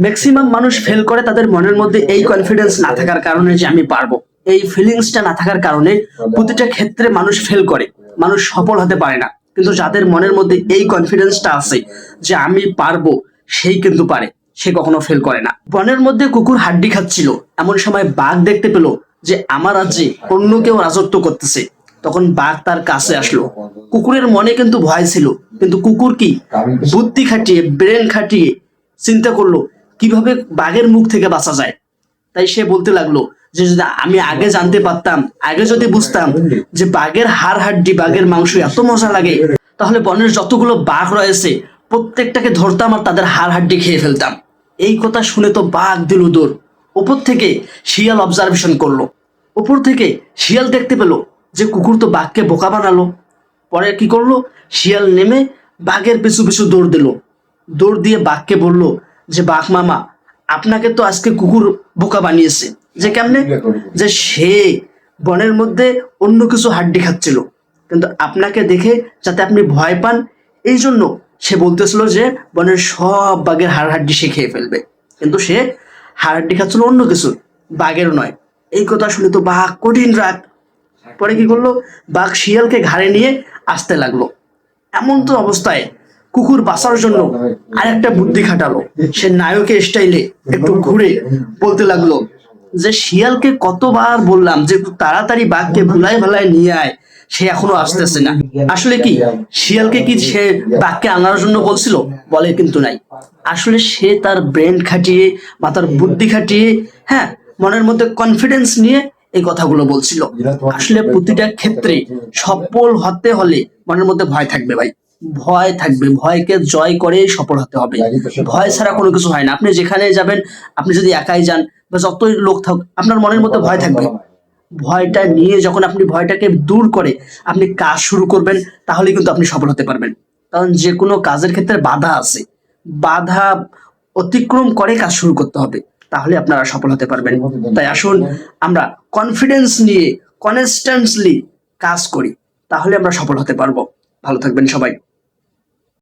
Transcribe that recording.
Maximum মানুষ fail করে তাদের মনের মধ্যে এই কনফিডেন্স না থাকার কারণে যে আমি পারব। এই ফিলিংসটা না থাকার কারণে প্রতিটা ক্ষেত্রে মানুষ ফেল করে। মানুষ সফল হতে পারে না। কিন্তু যাদের মনের মধ্যে এই কনফিডেন্সটা আছে যে আমি পারব, সেই কিন্তু পারে। সে কখনো ফেল করে না। বনের মধ্যে কুকুর হাড্ডি খাচ্ছিল। এমন সময় বাঘ দেখতে পেল যে আমার রাজ্যে অন্য কেউ রাজত্ব করতেছে। তখন বাঘ তার কাছে আসলো। কুকুরের মনে কিন্তু ভয় ছিল। কিন্তু কুকুর কি? বুদ্ধি খাটিয়ে ব্রেন খাটিয়ে চিন্তা করল, কীভাবে বাঘের মুখ থেকে বাঁচা যায়? তাই সে বলতে লাগল যে, যদি আমি আগে জানতে পারতাম, আগে যদি বুঝতাম যে বাঘের হাড় হাড্ডি, বাঘের মাংস এত মজা লাগে, তাহলে বনের যতগুলো বাঘ রয়েছে, প্রত্যেকটাকে ধরতাম আর তাদের হাড় হাড্ডি খেয়ে ফেলতাম। এই কথা শুনে তো বাঘ দিল দৌড়। ওপর থেকে শিয়াল অবজারভেশন করল। ওপর থেকে শিয়াল দেখতে পেল যে কুকুর তো বাঘকে বোকা বানালো। পরে কি করল? শিয়াল নেমে বাঘের পিছু পিছু দৌড় দিল। দৌড় দিয়ে বাঘকে বলল যে বাঘ মামা আপনাকে তো আজকে কুকুর বোকা বানিয়েছে। যে কেমনে? যে সে বনের মধ্যে অন্য কিছু হাড্ডি খাচ্ছিল। কিন্তু আপনাকে দেখে যাতে আপনি ভয় পান এই জন্য সে বলতেছিল যে বনের সব বাঘের হাড় হাড্ডি সে খেয়ে ফেলবে। কিন্তু সে হাড় হাড্ডি খাচ্ছিল অন্য কিছু বাঘের নয়। এই কথা শুনে তো বাঘ কঠিন রাগ পরে কি করল? বাঘ শিয়ালকে ঘাড়ে নিয়ে আসতে লাগল। এমন তো অবস্থায় কুকুর বাঁচার জন্য আরেকটা বুদ্ধি খাটালো। সে নায়কের স্টাইলে একটু ঘুরে বলতে লাগল, যে শিয়ালকে কতবার বললাম যে তাড়াতাড়ি বাঘকে ভুলাই ভুলাই নিয়ে আয়, সে এখনও আসতেছে না। আসলে কি, শিয়ালকে কি সে বাঘকে আনার জন্য বলছিল? বলে কিন্তু নাই। আসলে সে তার ব্রেন খাটিয়ে বা তার বুদ্ধি খাটিয়ে হ্যাঁ মনের মধ্যে কনফিডেন্স নিয়ে এই কথাগুলো বলছিল। আসলে প্রতিটা ক্ষেত্রে সফল হতে হলে মনের মধ্যে ভয় থাকবে ভাই। ভয় থাকবে ভয়কে জয় করে সফল হতে হবে। ভয় ছাড়া কোনো কিছু হয় না। আপনি যেখানে যাবেন আপনি যদি একাই যান বা যতই লোক থাকুক আপনার মনের মধ্যে ভয় থাকবে। ভয়টা নিয়ে যখন আপনি ভয়টাকে দূর করে আপনি কাজ শুরু করবেন তাহলে কিন্তু আপনি সফল হতে পারবেন। কারণ যে কোনো কাজের ক্ষেত্রে বাধা আছে। বাধা অতিক্রম করে কাজ শুরু করতে হবে তাহলে আপনারা সফল হতে পারবেন। তাই আসুন আমরা কনফিডেন্স নিয়ে কনস্ট্যান্টলি কাজ করি তাহলে আমরা সফল হতে পারব। ভালো থাকবেন সবাই।